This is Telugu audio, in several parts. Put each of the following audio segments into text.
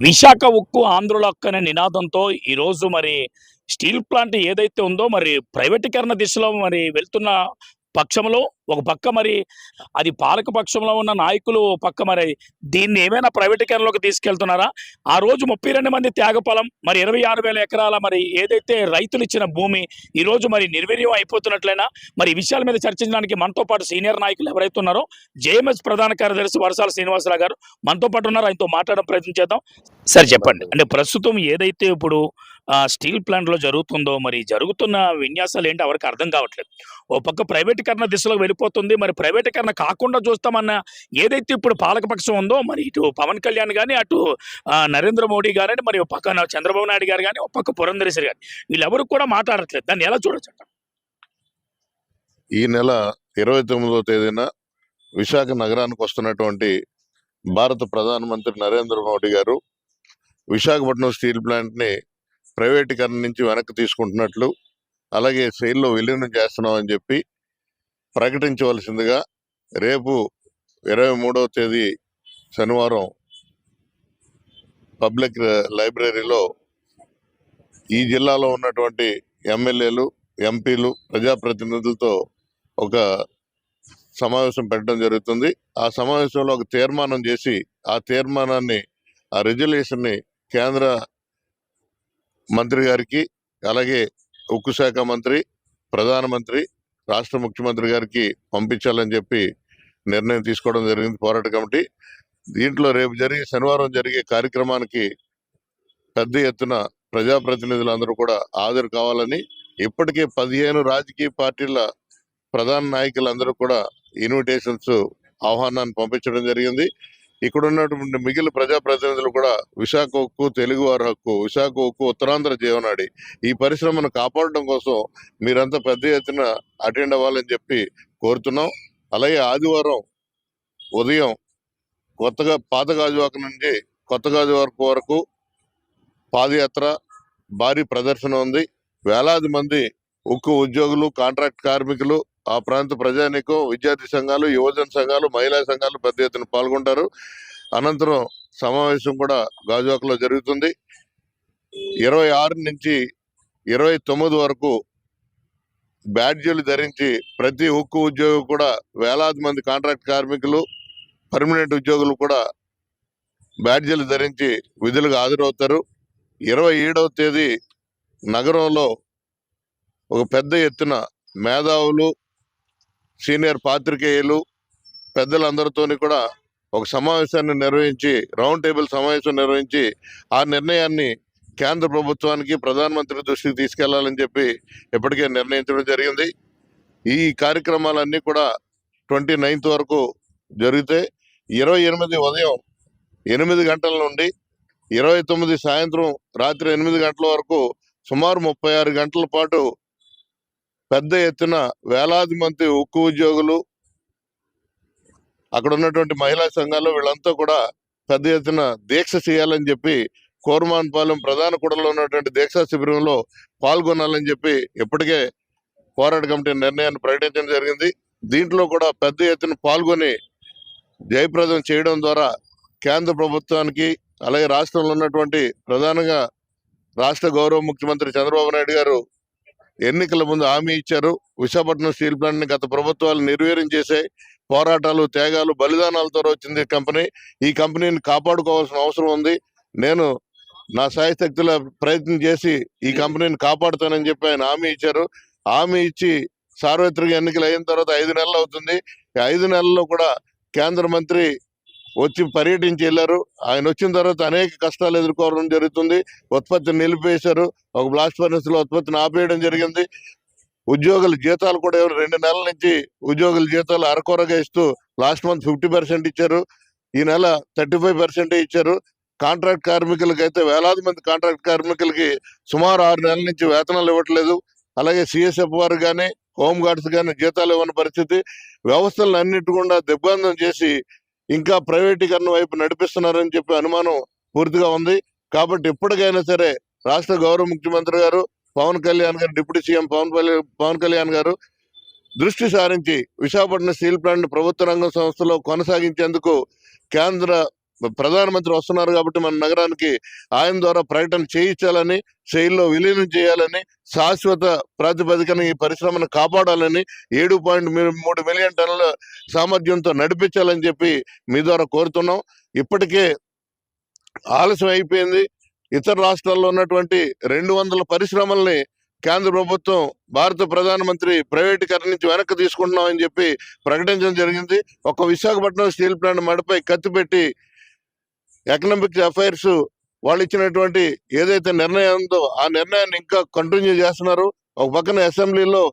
విశాఖ ఉక్కు ఆంధ్రుల హక్కు నినాదంతో ఈరోజు మరి స్టీల్ ప్లాంట్ ఏదైతే ఉందో మరి ప్రైవేటీకరణ దిశలో మరి వెళ్తున్న పక్షంలో ఒక పక్క మరి అది పాలక పక్షంలో ఉన్న నాయకులు పక్క మరి దీన్ని ఏమైనా ప్రైవేటీకరణలోకి తీసుకెళ్తున్నారా? ఆ రోజు ముప్పై రెండు మంది త్యాగఫలం మరి ఇరవై ఆరు వేల ఎకరాల మరి ఏదైతే రైతులు ఇచ్చిన భూమి ఈ రోజు మరి నిర్వీర్యం అయిపోతున్నట్లయినా మరి ఈ విషయాల మీద చర్చించడానికి మనతో పాటు సీనియర్ నాయకులు ఎవరైతే ఉన్నారో జేఎంఎస్ ప్రధాన కార్యదర్శి వరసాల శ్రీనివాసరావు గారు మనతో పాటు ఉన్నారు. ఆయనతో మాట్లాడడం ప్రయత్నం చేద్దాం. సార్ చెప్పండి. అంటే ప్రస్తుతం ఏదైతే ఇప్పుడు స్టీల్ ప్లాంట్లో జరుగుతుందో మరి జరుగుతున్న విన్యాసాలు ఏంటి ఎవరికి అర్థం కావట్లేదు. ఓ పక్క ప్రైవేటీకరణ దిశలో వెళ్ళిపోతుంది. మరి ప్రైవేటీకరణ కాకుండా చూస్తామన్న ఏదైతే ఇప్పుడు పాలకపక్షం ఉందో మరి ఇటు పవన్ కళ్యాణ్ కానీ అటు నరేంద్ర మోడీ గారని మరి ఒక పక్కన చంద్రబాబు నాయుడు గారు కానీ ఒక పక్క పురంధరేశ్వరి గారు వీళ్ళెవరు కూడా మాట్లాడట్లేదు. దాన్ని ఎలా చూడొచ్చు ఈ నెల ఇరవై తొమ్మిదవ తేదీన విశాఖ నగరానికి వస్తున్నటువంటి భారత ప్రధానమంత్రి నరేంద్ర మోడీ గారు విశాఖపట్నం స్టీల్ ప్లాంట్ని ప్రైవేటీకరణ నుంచి వెనక్కి తీసుకుంటున్నట్లు అలాగే సెయిల్లో విలీనం చేస్తున్నామని చెప్పి ప్రకటించవలసిందిగా రేపు ఇరవై మూడవ తేదీ శనివారం పబ్లిక్ లైబ్రరీలో ఈ జిల్లాలో ఉన్నటువంటి ఎమ్మెల్యేలు ఎంపీలు ప్రజాప్రతినిధులతో ఒక సమావేశం పెట్టడం జరుగుతుంది. ఆ సమావేశంలో ఒక తీర్మానం చేసి ఆ తీర్మానాన్ని ఆ రెజల్యూషన్ని కేంద్ర మంత్రి గారికి అలాగే ఉక్కు శాఖ మంత్రి ప్రధానమంత్రి రాష్ట్ర ముఖ్యమంత్రి గారికి పంపించాలని చెప్పి నిర్ణయం తీసుకోవడం జరిగింది పోరాట కమిటీ. దీంట్లో రేపు జరిగే శనివారం జరిగే కార్యక్రమానికి పెద్ద ఎత్తున ప్రజాప్రతినిధులందరూ కూడా హాజరు కావాలని ఇప్పటికే పదిహేను రాజకీయ పార్టీల ప్రధాన నాయకులందరూ కూడా ఇన్విటేషన్స్ ఆహ్వానాన్ని పంపించడం జరిగింది. ఇక్కడ ఉన్నటువంటి మిగిలిన ప్రజాప్రతినిధులు కూడా విశాఖ ఉక్కు తెలుగు వారి హక్కు విశాఖ ఉక్కు ఉత్తరాంధ్ర జీవనాడి ఈ పరిశ్రమను కాపాడడం కోసం మీరంతా పెద్ద ఎత్తున అటెండ్ అవ్వాలని చెప్పి కోరుతున్నాం. అలాగే ఆదివారం ఉదయం కొత్తగా పాత గాజువాక నుంచి కొత్త గాజువాక వరకు పాదయాత్ర భారీ ప్రదర్శన ఉంది. వేలాది మంది ఉక్కు ఉద్యోగులు కాంట్రాక్ట్ కార్మికులు ఆ ప్రాంత ప్రజానికం విద్యార్థి సంఘాలు యువజన సంఘాలు మహిళా సంఘాలు పెద్ద ఎత్తున పాల్గొంటారు. అనంతరం సమావేశం కూడా గాజువాకలో జరుగుతుంది. ఇరవై ఆరు నుంచి ఇరవై తొమ్మిది వరకు బ్యాడ్జీలు ధరించి ప్రతి ఉక్కు ఉద్యోగి కూడా వేలాది మంది కాంట్రాక్ట్ కార్మికులు పర్మనెంట్ ఉద్యోగులు కూడా బ్యాడ్జీలు ధరించి విధులకు హాజరవుతారు. ఇరవై ఏడవ తేదీ నగరంలో ఒక పెద్ద ఎత్తున మేధావులు సీనియర్ పాత్రికేయులు పెద్దలందరితోని కూడా ఒక సమావేశాన్ని నిర్వహించి రౌండ్ టేబుల్ సమావేశం నిర్వహించి ఆ నిర్ణయాన్ని కేంద్ర ప్రభుత్వానికి ప్రధానమంత్రి దృష్టికి తీసుకెళ్ళాలని చెప్పి ఇప్పటికే నిర్ణయించడం జరిగింది. ఈ కార్యక్రమాలన్నీ కూడా ట్వంటీ నైన్త్ వరకు జరిగితే ఇరవై ఎనిమిది ఉదయం ఎనిమిది గంటల నుండి ఇరవై తొమ్మిది సాయంత్రం రాత్రి ఎనిమిది గంటల వరకు సుమారు ముప్పై ఆరు గంటల పాటు పెద్ద ఎత్తున వేలాది మంది ఉక్కు ఉద్యోగులు అక్కడ ఉన్నటువంటి మహిళా సంఘాలు వీళ్ళంతా కూడా పెద్ద ఎత్తున దీక్ష చేయాలని చెప్పి కోరమాన్పాలెం ప్రధాన కూడలో ఉన్నటువంటి దీక్షా శిబిరంలో పాల్గొనాలని చెప్పి ఇప్పటికే పోరాట కమిటీ నిర్ణయాన్ని ప్రకటించడం జరిగింది. దీంట్లో కూడా పెద్ద ఎత్తున పాల్గొని జయప్రదం చేయడం ద్వారా కేంద్ర ప్రభుత్వానికి అలాగే రాష్ట్రంలో ఉన్నటువంటి ప్రధానంగా రాష్ట్ర గౌరవ ముఖ్యమంత్రి చంద్రబాబు నాయుడు గారు ఎన్నికల ముందు హామీ ఇచ్చారు. విశాఖపట్నం స్టీల్ ప్లాంట్ని గత ప్రభుత్వాలు నిర్వీర్యం చేసే పోరాటాలు త్యాగాలు బలిదానాలతో వచ్చింది ఈ కంపెనీ. ఈ కంపెనీని కాపాడుకోవాల్సిన అవసరం ఉంది. నేను నా సాయశక్తుల ప్రయత్నం చేసి ఈ కంపెనీని కాపాడుతానని చెప్పి ఆయన హామీ ఇచ్చారు. హామీ ఇచ్చి సార్వత్రిక ఎన్నికలు అయిన తర్వాత ఐదు నెలలు అవుతుంది. ఐదు నెలల్లో కూడా కేంద్ర మంత్రి వచ్చి పర్యటించి వెళ్ళారు. ఆయన వచ్చిన తర్వాత అనేక కష్టాలు ఎదుర్కోవడం జరుగుతుంది. ఉత్పత్తిని నిలిపేశారు ఒక బ్లాస్ట్ ఫర్నెస్లో ఉత్పత్తిని ఆపేయడం జరిగింది. ఉద్యోగుల జీతాలు కూడా ఎవరు రెండు నెలల నుంచి ఉద్యోగుల జీతాలు అరకొరగా ఇస్తూ లాస్ట్ మంత్ ఫిఫ్టీ పర్సెంట్ ఇచ్చారు. ఈ నెల థర్టీ ఫైవ్ పర్సెంటే ఇచ్చారు. కాంట్రాక్ట్ కార్మికులకి అయితే వేలాది మంది కాంట్రాక్ట్ కార్మికులకి సుమారు ఆరు నెలల నుంచి వేతనాలు ఇవ్వట్లేదు. అలాగే సిఎస్ఎఫ్ వారు కానీ హోమ్ గార్డ్స్ కానీ జీతాలు ఇవ్వని పరిస్థితి. వ్యవస్థలను అన్నిటి కూడా దిగ్బంధం చేసి ఇంకా ప్రైవేటీకరణ వైపు నడిపిస్తున్నారని చెప్పి అనుమానం పూర్తిగా ఉంది. కాబట్టి ఎప్పటికైనా సరే రాష్ట్ర గౌరవ ముఖ్యమంత్రి గారు పవన్ కళ్యాణ్ గారు డిప్యూటీ సీఎం పవన్ కళ్యాణ్ పవన్ కళ్యాణ్ గారు దృష్టి సారించి విశాఖపట్నం స్టీల్ ప్లాంట్ ప్రభుత్వ రంగం సంస్థలో కొనసాగించేందుకు కేంద్ర ప్రధానమంత్రి వస్తున్నారు కాబట్టి మన నగరానికి ఆయన ద్వారా ప్రకటన చేయించాలని శైలిలో విలీనం చేయాలని శాశ్వత ప్రాతిపదికన ఈ పరిశ్రమను కాపాడాలని ఏడు పాయింట్ మూడు మిలియన్ టన్నుల సామర్థ్యంతో నడిపించాలని చెప్పి మీ ద్వారా కోరుతున్నాం. ఇప్పటికే ఆలస్యం అయిపోయింది. ఇతర రాష్ట్రాల్లో ఉన్నటువంటి రెండు వందల పరిశ్రమల్ని కేంద్ర ప్రభుత్వం భారత ప్రధానమంత్రి ప్రైవేటీకరణ నుంచి వెనక్కి తీసుకుంటున్నామని చెప్పి ప్రకటించడం జరిగింది. ఒక విశాఖపట్నం స్టీల్ ప్లాంట్ మడిపై కత్తిపెట్టి ఎకనామిక్ అఫైర్స్ వాళ్ళు ఇచ్చినటువంటి ఏదైతే నిర్ణయం ఉందో ఆ నిర్ణయాన్ని ఇంకా కంటిన్యూ చేస్తున్నారు. ఒక పక్కన అసెంబ్లీలో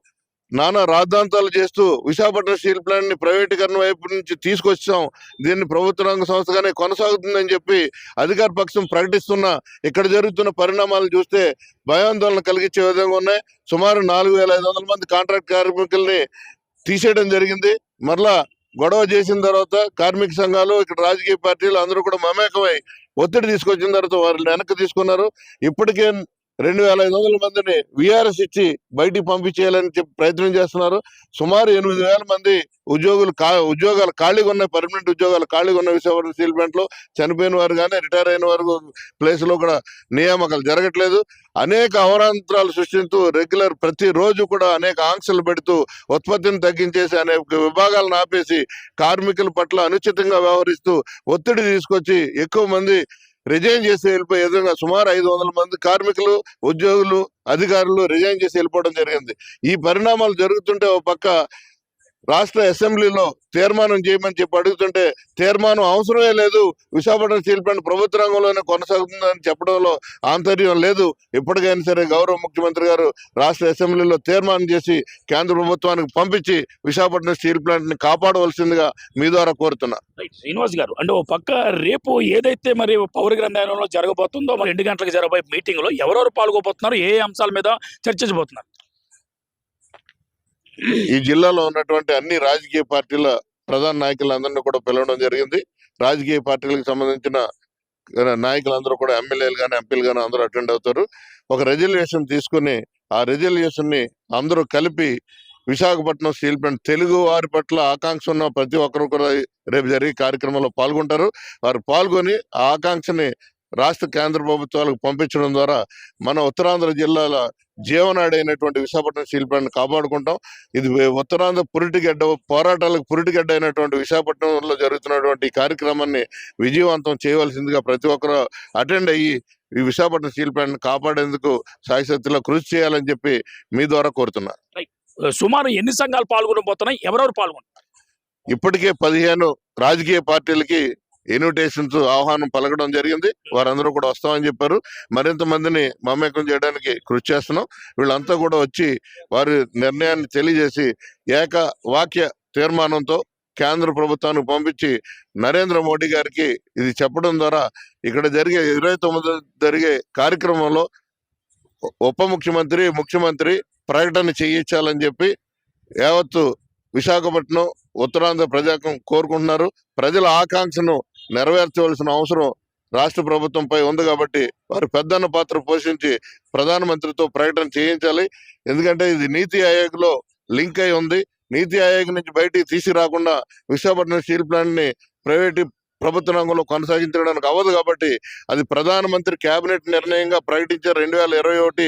నానా రాద్ధాంతాలు చేస్తూ విశాఖపట్నం స్టీల్ ప్లాంట్ని ప్రైవేటీకరణ వైపు నుంచి తీసుకొచ్చాం. దీన్ని ప్రభుత్వ రంగ సంస్థగానే కొనసాగుతుందని చెప్పి అధికార పక్షం ప్రకటిస్తున్న ఇక్కడ జరుగుతున్న పరిణామాలు చూస్తే భయాందోళన కలిగించే విధంగా ఉన్నాయి. సుమారు నాలుగు వేల ఐదు వందల మంది కాంట్రాక్ట్ కార్మికుల్ని తీసేయడం జరిగింది. మరలా గొడవ చేసిన తర్వాత కార్మిక సంఘాలు ఇక్కడ రాజకీయ పార్టీలు అందరూ కూడా మమేకమై ఒత్తిడి తీసుకొచ్చిన తర్వాత వారిని వెనక్కి తీసుకున్నారు. ఇప్పటికే రెండు వేల ఐదు వందల మందిని విఆర్ఎస్ ఇచ్చి బయటికి పంపించేయాలని చెప్పి ప్రయత్నం చేస్తున్నారు. సుమారు ఎనిమిది వేల మంది ఉద్యోగులు కా ఉద్యోగాలు ఖాళీగా ఉన్నాయి. పర్మనెంట్ ఉద్యోగాలు ఖాళీగా ఉన్న విశాఖపట్నం స్టీల్ ప్లాంట్లో చనిపోయిన వారు కానీ రిటైర్ అయిన వారు ప్లేస్లో కూడా నియామకాలు జరగట్లేదు. అనేక అవరాంతరాలు సృష్టిస్తూ రెగ్యులర్ ప్రతి రోజు కూడా అనేక ఆంక్షలు పెడుతూ ఉత్పత్తిని తగ్గించేసి అనేక విభాగాలను ఆపేసి కార్మికుల పట్ల అనుచితంగా వ్యవహరిస్తూ ఒత్తిడి తీసుకొచ్చి ఎక్కువ మంది రిజైన్ చేసి వెళ్ళిపోయే విధంగా సుమారు ఐదు వందల మంది కార్మికులు ఉద్యోగులు అధికారులు రిజైన్ చేసి వెళ్ళిపోవడం జరిగింది. ఈ పరిణామాలు జరుగుతుంటే ఒక పక్క రాష్ట్ర అసెంబ్లీలో తీర్మానం చేయమని చెప్పి అడుగుతుంటే తీర్మానం అవసరమే లేదు. విశాఖపట్నం స్టీల్ ప్లాంట్ ప్రభుత్వ రంగంలోనే కొనసాగుతుందని చెప్పడంలో ఆంతర్యం లేదు. ఇప్పటికైనా సరే గౌరవ ముఖ్యమంత్రి గారు రాష్ట్ర అసెంబ్లీలో తీర్మానం చేసి కేంద్ర ప్రభుత్వానికి పంపించి విశాఖపట్నం స్టీల్ ప్లాంట్ని కాపాడవలసిందిగా మీ ద్వారా కోరుతున్నా. శ్రీనివాస్ గారు అంటే ఓ పక్క రేపు ఏదైతే మరి పౌర గ్రంథాలయంలో జరగబోతుందో మరి రెండు గంటలకు జరగబోయే మీటింగ్లో ఎవరెవరు పాల్గొబోతున్నారు ఏ ఏ అంశాల మీద చర్చించబోతున్నారు? ఈ జిల్లాలో ఉన్నటువంటి అన్ని రాజకీయ పార్టీల ప్రధాన నాయకులందరినీ కూడా పిలవడం జరిగింది. రాజకీయ పార్టీలకు సంబంధించిన నాయకులందరూ కూడా ఎమ్మెల్యేలు కానీ ఎంపీలు కానీ అందరూ అటెండ్ అవుతారు. ఒక రెజల్యూషన్ తీసుకుని ఆ రెజల్యూషన్ని అందరూ కలిపి విశాఖపట్నం స్టీల్ ప్లాంట్ తెలుగు వారి పట్ల ఆకాంక్ష ఉన్న ప్రతి ఒక్కరు కూడా రేపు జరిగే కార్యక్రమంలో పాల్గొంటారు. వారు పాల్గొని ఆ ఆకాంక్షని రాష్ట్ర కేంద్ర ప్రభుత్వాలకు పంపించడం ద్వారా మన ఉత్తరాంధ్ర జిల్లాల జీవనాడి అయినటువంటి విశాఖపట్నం స్టీల్ ప్లాంట్ కాపాడుకుంటాం. ఇది ఉత్తరాంధ్ర పురిటిగడ్డ పోరాటాలకు పురిటిగడ్డ అయినటువంటి విశాఖపట్నంలో జరుగుతున్నటువంటి కార్యక్రమాన్ని విజయవంతం చేయవలసిందిగా ప్రతి ఒక్కరు అటెండ్ అయ్యి ఈ విశాఖపట్నం స్టీల్ ప్లాంట్ కాపాడేందుకు సాయశక్తిలో కృషి చేయాలని చెప్పి మీ ద్వారా కోరుతున్నా. సుమారు ఎన్ని సంఘాలు పాల్గొనబోతున్నాయి? ఎవరెవరు పాల్గొంటారు ఇప్పటికే పదిహేను రాజకీయ పార్టీలకి ఇన్విటేషన్స్ ఆహ్వానం పలకడం జరిగింది. వారందరూ కూడా వస్తామని చెప్పారు. మరింత మందిని మమేకం చేయడానికి కృషి చేస్తున్నాం. వీళ్ళంతా కూడా వచ్చి వారి నిర్ణయాన్ని తెలియజేసి ఏక వాక్య తీర్మానంతో కేంద్ర ప్రభుత్వానికి పంపించి నరేంద్ర మోడీ గారికి ఇది చెప్పడం ద్వారా ఇక్కడ జరిగే ఇరవై తొమ్మిది జరిగే కార్యక్రమంలో ఉప ముఖ్యమంత్రి ముఖ్యమంత్రి ప్రకటన చేయించాలని చెప్పి యావత్తు విశాఖపట్నం ఉత్తరాంధ్ర ప్రజాకం కోరుకుంటున్నారు. ప్రజల ఆకాంక్షను నెరవేర్చవలసిన అవసరం రాష్ట్ర ప్రభుత్వంపై ఉంది కాబట్టి వారు పెద్దన్న పాత్ర పోషించి ప్రధానమంత్రితో ప్రకటన చేయించాలి. ఎందుకంటే ఇది నీతి ఆయోగ్లో లింక్ అయి ఉంది. నీతి ఆయోగ్ నుంచి బయటికి తీసుకురాకుండా విశాఖపట్నం స్టీల్ ప్లాంట్ని ప్రైవేట్ ప్రభుత్వ రంగంలో కొనసాగించడానికి అవ్వదు కాబట్టి అది ప్రధానమంత్రి కేబినెట్ నిర్ణయంగా ప్రకటించారు. రెండు వేల ఇరవై ఒకటి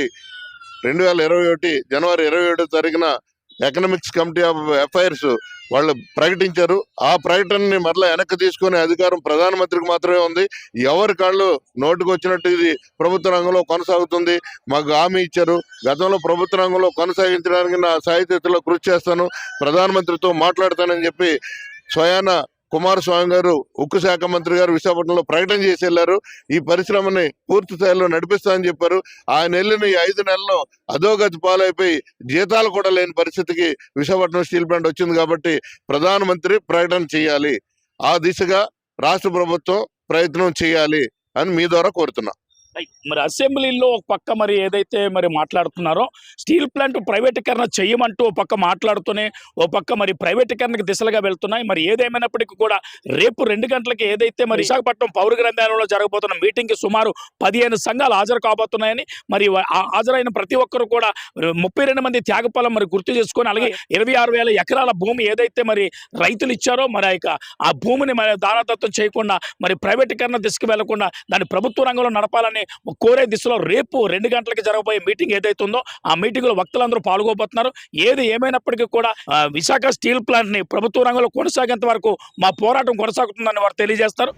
రెండు వేల ఇరవై ఒకటి జనవరి ఇరవై ఏడు తారీఖున ఎకనామిక్స్ కమిటీ ఆఫ్ అఫైర్స్ వాళ్ళు ప్రకటించారు. ఆ ప్రకటనని మరలా వెనక్కి తీసుకునే అధికారం ప్రధానమంత్రికి మాత్రమే ఉంది. ఎవరి కాళ్ళు నోటుకు వచ్చినట్టు ఇది ప్రభుత్వ రంగంలో కొనసాగుతుంది. మాకు హామీ ఇచ్చారు. గతంలో ప్రభుత్వ రంగంలో కొనసాగించడానికి నా సాహిత్యతలో కృషి చేస్తాను. ప్రధానమంత్రితో మాట్లాడతానని చెప్పి స్వయాన కుమారస్వామి గారు ఉక్కు శాఖ మంత్రి గారు విశాఖపట్నంలో ప్రకటన చేసి వెళ్ళారు. ఈ పరిశ్రమని పూర్తి స్థాయిలో నడిపిస్తామని చెప్పారు. ఆయన వెళ్ళిన ఈ ఐదు నెలల్లో అధోగతి పాలైపోయి జీతాలు కూడా లేని పరిస్థితికి విశాఖపట్నం స్టీల్ ప్లాంట్ వచ్చింది కాబట్టి ప్రధానమంత్రి ప్రకటన చేయాలి. ఆ దిశగా రాష్ట్ర ప్రభుత్వం ప్రయత్నం చేయాలి అని మీ ద్వారా కోరుతున్నా. మరి అసెంబ్లీలో ఒక పక్క మరి ఏదైతే మరి మాట్లాడుతున్నారో స్టీల్ ప్లాంట్ ప్రైవేటీకరణ చేయమంటూ ఒక పక్క మాట్లాడుతూనే ఓ పక్క మరి ప్రైవేటీకరణకు దిశలుగా వెళ్తున్నాయి. మరి ఏదేమైనప్పటికీ కూడా రేపు రెండు గంటలకి ఏదైతే మరి విశాఖపట్నం పౌర గ్రంథాలయంలో జరగబోతున్న మీటింగ్కి సుమారు పదిహేను సంఘాలు హాజరు కాబోతున్నాయని మరి హాజరైన ప్రతి ఒక్కరు కూడా ముప్పై రెండు మంది త్యాగఫలం మరి గుర్తు చేసుకొని అలాగే ఇరవై ఆరు వేల ఎకరాల భూమి ఏదైతే మరి రైతులు ఇచ్చారో మరి ఆ యొక్క ఆ భూమిని మరి దానదత్తం చేయకుండా మరి ప్రైవేటీకరణ దిశకు వెళ్ళకుండా దాన్ని ప్రభుత్వ రంగంలో నడపాలని కోరే దిశలో రేపు రెండు గంటలకి జరగబోయే మీటింగ్ ఏదైతే ఉందో ఆ మీటింగ్లో వక్తలందరూ పాల్గొబోతున్నారు. ఏది ఏమైనప్పటికీ కూడా విశాఖ స్టీల్ ప్లాంట్ని ప్రభుత్వ రంగంలో కొనసాగేంత వరకు మా పోరాటం కొనసాగుతుందని వారు తెలియజేస్తారు.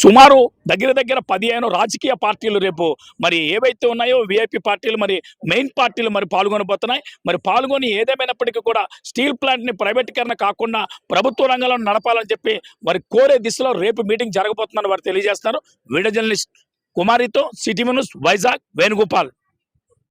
సుమారు దగ్గర దగ్గర పదిహేను రాజకీయ పార్టీలు రేపు మరి ఏవైతే ఉన్నాయో విఐపి పార్టీలు మరి మెయిన్ పార్టీలు మరి పాల్గొనబోతున్నాయి. మరి పాల్గొని ఏదేమైనప్పటికీ కూడా స్టీల్ ప్లాంట్ని ప్రైవేటీకరణ కాకుండా ప్రభుత్వ రంగంలో నడపాలని చెప్పి మరి కోరే దిశలో రేపు మీటింగ్ జరగబోతుందని వారు తెలియజేస్తున్నారు. వీడియో జర్నలిస్ట్ కుమారితో సిటీ మినుస్ వైజాగ్ వేణుగోపాల్.